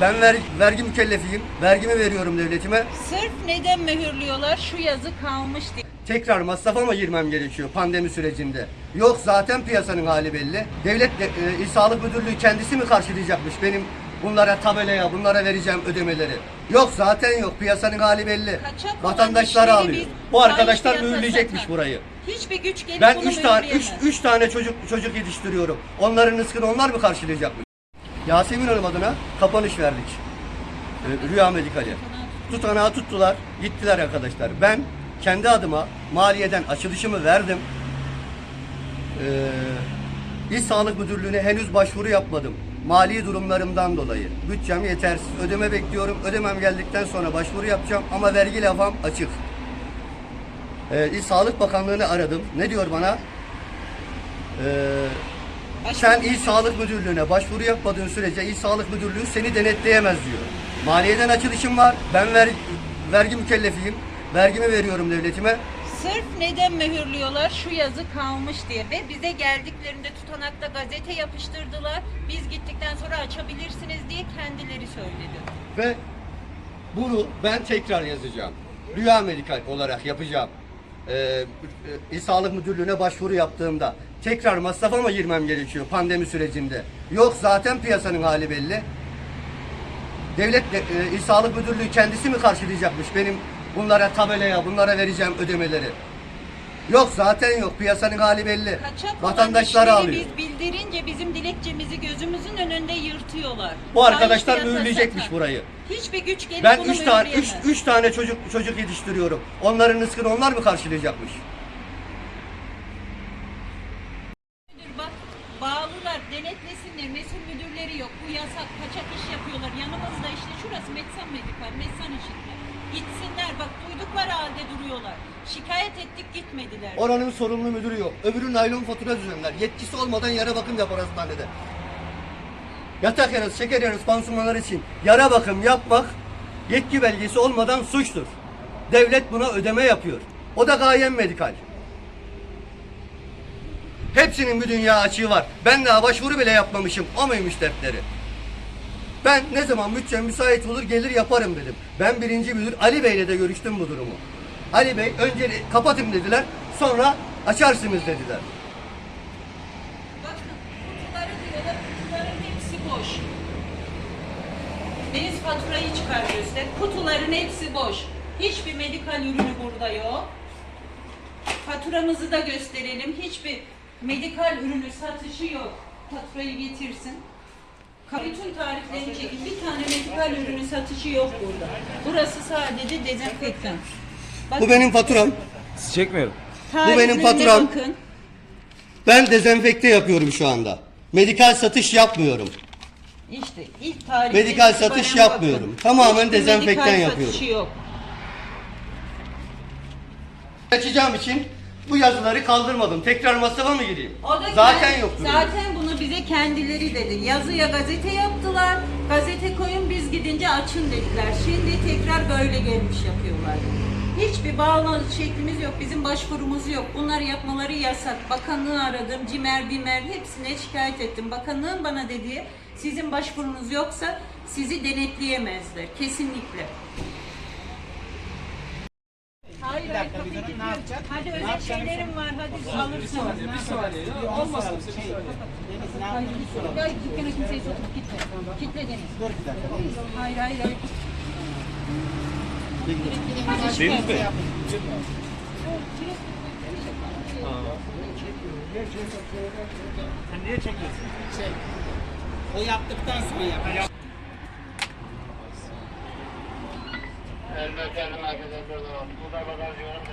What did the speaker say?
Ben ver, vergi mükellefiyim. Vergimi veriyorum devletime. Sırf neden mühürlüyorlar? Şu yazı kalmış diye. Tekrar masrafa mı girmem gerekiyor pandemi sürecinde? Yok zaten piyasanın hali belli. Devlet de, e, İl Sağlık Müdürlüğü kendisi mi karşılayacakmış benim bunlara tabelaya, bunlara vereceğim ödemeleri? Yok zaten yok. Piyasanın hali belli. Kaçak olan Vatandaşlar işleri alıyor. biz Bu arkadaşlar fiyata mühürleyecekmiş burayı. Hiçbir güç gelip Ben bunu üç tane üç, mühürleyemez. üç tane çocuk çocuk yetiştiriyorum. Onların rızkını onlar mı karşılayacakmış? Yasemin Hanım adına kapanış verdik. Ee, Rüya Medikal'e. Tutanağı tuttular, gittiler arkadaşlar. Ben kendi adıma maliyeden açılışımı verdim. Ee, İl Sağlık Müdürlüğü'ne henüz başvuru yapmadım. Mali durumlarımdan dolayı. Bütçem yetersiz. Ödeme bekliyorum. Ödemem geldikten sonra başvuru yapacağım ama vergi lafam açık. Ee, İl Sağlık Bakanlığı'nı aradım. Ne diyor bana? Ee, sen İl Sağlık Müdürlüğü'ne başvuru yapmadığın sürece İl Sağlık Müdürlüğü seni denetleyemez diyor. Maliyeden açılışım var. Ben ver, vergi mükellefiyim. Vergimi veriyorum devletime. Sırf neden mühürlüyorlar? Şu yazı kalmış diye ve bize geldiklerinde tutanakta gazete yapıştırdılar. Biz gittikten sonra açabilirsiniz diye kendileri söyledi. Ve bunu ben tekrar yazacağım. Rüya Medikal olarak yapacağım. Ee, e, İl Sağlık Müdürlüğü'ne başvuru yaptığımda tekrar masrafa mı girmem gerekiyor pandemi sürecinde? Yok zaten piyasanın hali belli. Devlet de, e, İl Sağlık Müdürlüğü kendisi mi karşılayacakmış benim bunlara tabelaya, bunlara vereceğim ödemeleri? Yok zaten yok. Piyasanın hali belli. Kaçak Vatandaşlar olan alıyor. işleri biz bildirince bizim dilekçemizi gözümüzün önünde yırtıyorlar. Bu arkadaşlar fiyata mühürleyecekmiş burayı. Hiçbir güç gelip Ben bunu üç tane üç, mühürleyemez. üç tane çocuk çocuk yetiştiriyorum. Onların rızkını onlar mı karşılayacakmış? Müdür bak bağlılar denetlesinler mesul müdürleri yok bu yasak kaçak iş yapıyorlar yanımızda işte şurası Metsan Medikal Metsan işinde gitsinler bak duydukları halde duruyorlar şikayet ettik gitmediler Oranın sorumlu müdürü yok. Öbürü naylon fatura düzenler. Yetkisi olmadan yara bakım yapar hastanede. Yatak yarası, şeker yarası, pansumanlar için yara bakım yapmak yetki belgesi olmadan suçtur. Devlet buna ödeme yapıyor. O da Gayen Medikal. Hepsinin bir dünya açığı var. Ben daha başvuru bile yapmamışım. O muymuş dertleri? Ben ne zaman bütçem müsait olur gelir yaparım dedim. Ben birinci müdür Ali Bey'le de görüştüm bu durumu. Ali Bey önce kapatın dediler. Sonra açarsınız dediler. bakın kutuların hepsi boş Deniz faturayı çıkar göster kutuların hepsi boş hiçbir medikal ürünü burada yok faturamızı da gösterelim hiçbir medikal ürünü satışı yok faturayı getirsin bütün tariflerini çekin. Bir tane medikal ürünü satışı yok burada. Burası sadece dezenfektan. Bakın, Bu benim faturam. Sizi çekmiyorum. tariflerine benim faturam. Bakın. Ben dezenfekte yapıyorum şu anda. Medikal satış yapmıyorum. İşte ilk tarih. Medikal satış yapmıyorum. Tamamen dezenfektan medikal yapıyorum. satışı yok. Açacağım için bu yazıları kaldırmadım. Tekrar masrafa mı gireyim? O da Zaten yoktu. Zaten bunu bize kendileri dedi. Yazıya gazete yaptılar. Gazete koyun biz gidince açın dediler. Şimdi tekrar böyle gelmiş yapıyorlar. Hiçbir bağlı şeklimiz yok. Bizim başvurumuz yok. Bunları yapmaları yasak. Bakanlığı aradım. Cimer, Bimer hepsine şikayet ettim. Bakanlığın bana dediği sizin başvurunuz yoksa sizi denetleyemezler. Kesinlikle. Hayır, hayır, kilitliyorum. Hadi özel şeylerim var, hadi alırsınız. Bir saniye ya. Olmasın bir saniye. Hayır, ya dükkana kimseyi sokup gitme. Kitle Deniz. Dur bir dakika. Hayır, hayır, hayır. Deniz Bey. Sen niye çekiyorsun? Şey, o yaptıktan sonra yap. Elbette burada. Burada bagaj yorum